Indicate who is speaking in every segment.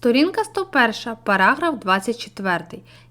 Speaker 1: Сторінка 101, параграф 24.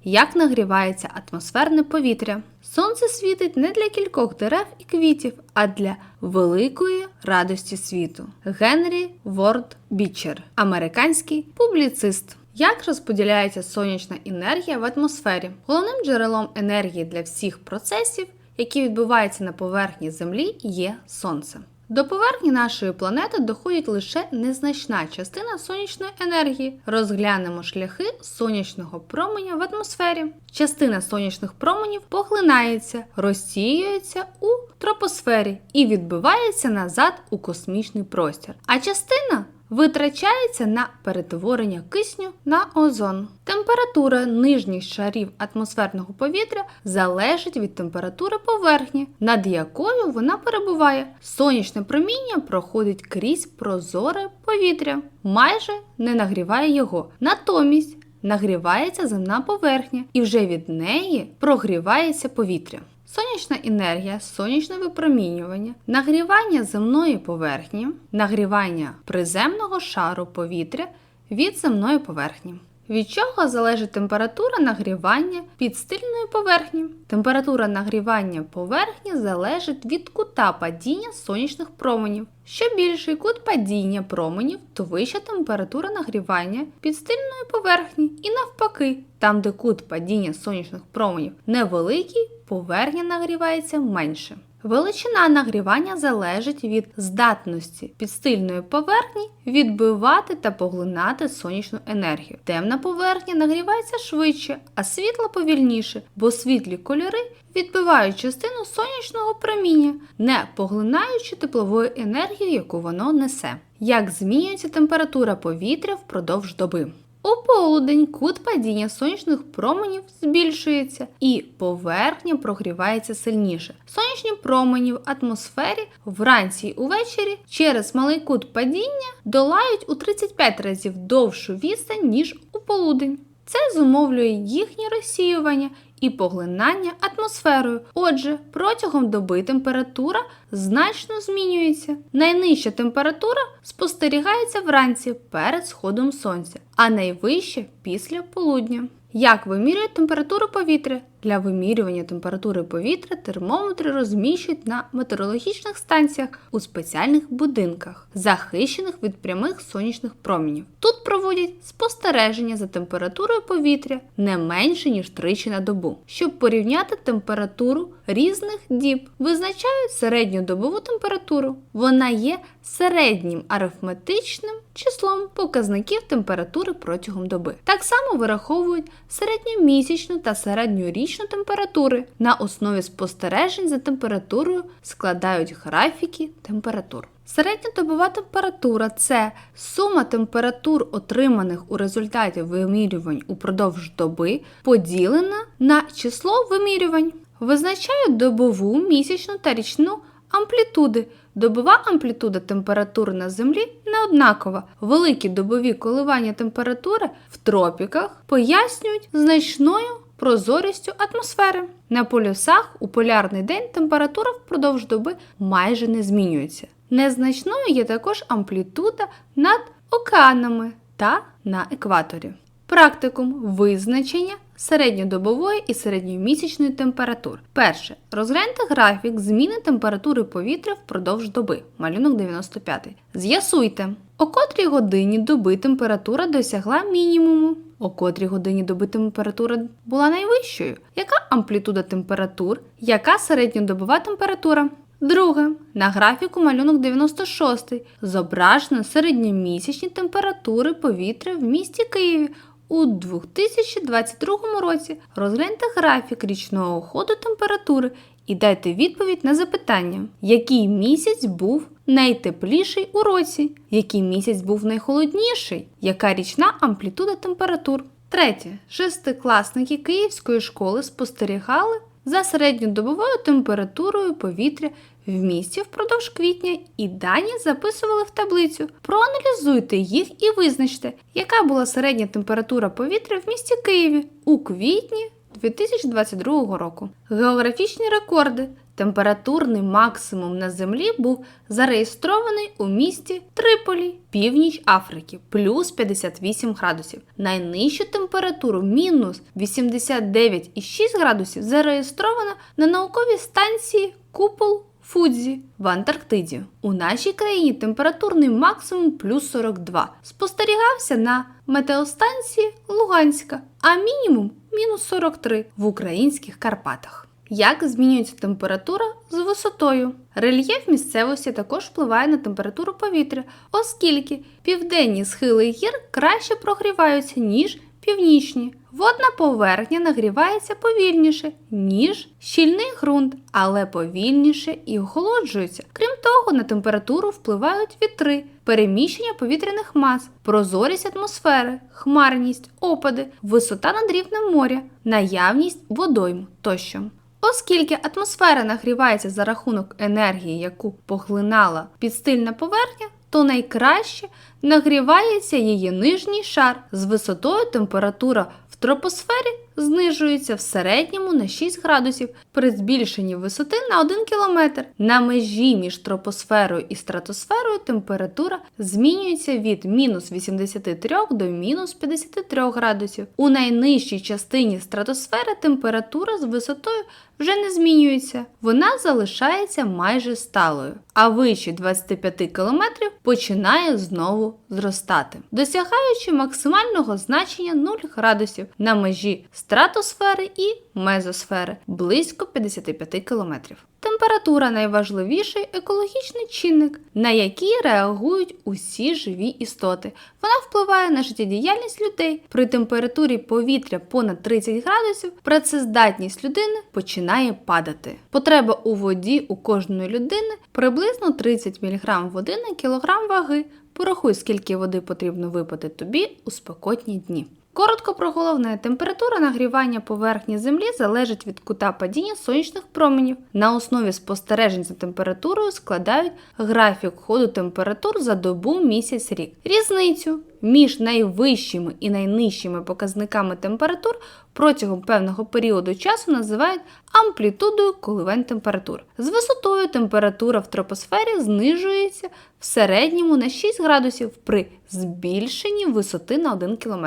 Speaker 1: Як нагрівається атмосферне повітря? Сонце світить не для кількох дерев і квітів, а для великої радості світу. Генрі Ворд Бічер, американський публіцист. Як розподіляється сонячна енергія в атмосфері? Головним джерелом енергії для всіх процесів, які відбуваються на поверхні Землі, є Сонце. До поверхні нашої планети доходить лише незначна частина сонячної енергії. Розглянемо шляхи сонячного променя в атмосфері. Частина сонячних променів поглинається, розсіюється у тропосфері і відбивається назад у космічний простір. А частина витрачається на перетворення кисню на озон. Температура нижніх шарів атмосферного повітря залежить від температури поверхні, над якою вона перебуває. Сонячне проміння проходить крізь прозоре повітря, майже не нагріває його. Натомість нагрівається земна поверхня, і вже від неї прогрівається повітря. Сонячна енергія, сонячне випромінювання, нагрівання земної поверхні, нагрівання приземного шару повітря від земної поверхні. Від чого залежить температура нагрівання підстильної поверхні? Температура нагрівання поверхні залежить від кута падіння сонячних променів. Що більший кут падіння променів, то вища температура нагрівання підстильної поверхні. І навпаки, там, де кут падіння сонячних променів невеликий, поверхня нагрівається менше. Величина нагрівання залежить від здатності підстильної поверхні відбивати та поглинати сонячну енергію. Темна поверхня нагрівається швидше, а світло повільніше, бо світлі кольори відбивають частину сонячного проміння, не поглинаючи теплової енергії, яку воно несе. Як змінюється температура повітря впродовж доби? У полудень кут падіння сонячних променів збільшується і поверхня прогрівається сильніше. Сонячні промені в атмосфері вранці і увечері через малий кут падіння долають у 35 разів довшу відстань, ніж у полудень. Це зумовлює їхнє розсіювання і поглинання атмосферою. Отже, протягом доби температура значно змінюється. Найнижча температура спостерігається вранці перед сходом сонця, а найвища після полудня. Як вимірюють температуру повітря? Для вимірювання температури повітря термометри розміщують на метеорологічних станціях у спеціальних будинках, захищених від прямих сонячних промінів. Тут проводять спостереження за температурою повітря не менше ніж тричі на добу, щоб порівняти температуру різних діб. Визначають середню добову температуру. Вона є середнім арифметичним числом показників температури протягом доби. Так само вираховують середньомісячну та середньорічну температури. На основі спостережень за температурою складають графіки температур. Середньодобова температура це сума температур, отриманих у результаті вимірювань упродовж доби, поділена на число вимірювань. Визначають добову, місячну та річну амплітуди. Добова амплітуда температури на Землі не однакова. Великі добові коливання температури в тропіках пояснюють значною прозорістю атмосфери. На полюсах у полярний день температура впродовж доби майже не змінюється. Незначною є також амплітуда над океанами та на екваторі. Практикум визначення середньодобової і середньомісячної температур. Перше. Розгляньте графік зміни температури повітря впродовж доби. Малюнок 95. З'ясуйте, о котрій годині доби температура досягла мінімуму. О котрій годині доби температура була найвищою. Яка амплітуда температур? Яка середньодобова температура? Друге. На графіку малюнок 96 зображено середньомісячні температури повітря в місті Києві у 2022 році. Розгляньте графік річного ходу температури і дайте відповідь на запитання, який місяць був найтепліший у році, який місяць був найхолодніший, яка річна амплітуда температур. Третє. Шестикласники Київської школи спостерігали за середньодобовою температурою повітря в місті впродовж квітня і дані записували в таблицю. Проаналізуйте їх і визначте, яка була середня температура повітря в місті Києві у квітні 2022 року. Географічні рекорди. Температурний максимум на землі був зареєстрований у місті Триполі, північ Африки, плюс 58 градусів. Найнижчу температуру мінус 89,6 градусів зареєстровано на науковій станції Купол Фудзі в Антарктиді. У нашій країні температурний максимум плюс 42 спостерігався на метеостанції Луганська, а мінімум мінус 43 в українських Карпатах. Як змінюється температура з висотою? Рельєф місцевості також впливає на температуру повітря, оскільки південні схили гір краще прогріваються, ніж північні. Водна поверхня нагрівається повільніше, ніж щільний ґрунт, але повільніше і охолоджується. Крім того, на температуру впливають вітри, переміщення повітряних мас, прозорість атмосфери, хмарність, опади, висота над рівнем моря, наявність водойм тощо. Оскільки атмосфера нагрівається за рахунок енергії, яку поглинала підстильна поверхня, то найкраще нагрівається її нижній шар. З висотою температура в тропосфері знижується в середньому на 6 градусів при збільшенні висоти на 1 км. На межі між тропосферою і стратосферою температура змінюється від мінус 83 до мінус 53 градусів. У найнижчій частині стратосфери температура з висотою вже не змінюється, вона залишається майже сталою, а вище 25 км починає знову зростати, досягаючи максимального значення 0 градусів на межі стратосфери і мезосфери близько 55 км. Температура найважливіший екологічний чинник, на який реагують усі живі істоти. Вона впливає на життєдіяльність людей. При температурі повітря понад 30 градусів працездатність людини починає падати. Потреба у воді у кожної людини приблизно 30 мг води на кілограм ваги. Порахуй, скільки води потрібно випити тобі у спекотні дні. Коротко про головне, температура нагрівання поверхні Землі залежить від кута падіння сонячних променів. На основі спостережень за температурою складають графік ходу температур за добу, місяць, рік. Різницю між найвищими і найнижчими показниками температур протягом певного періоду часу називають амплітудою коливань температур. З висотою температура в тропосфері знижується в середньому на 6 градусів при збільшенні висоти на 1 км.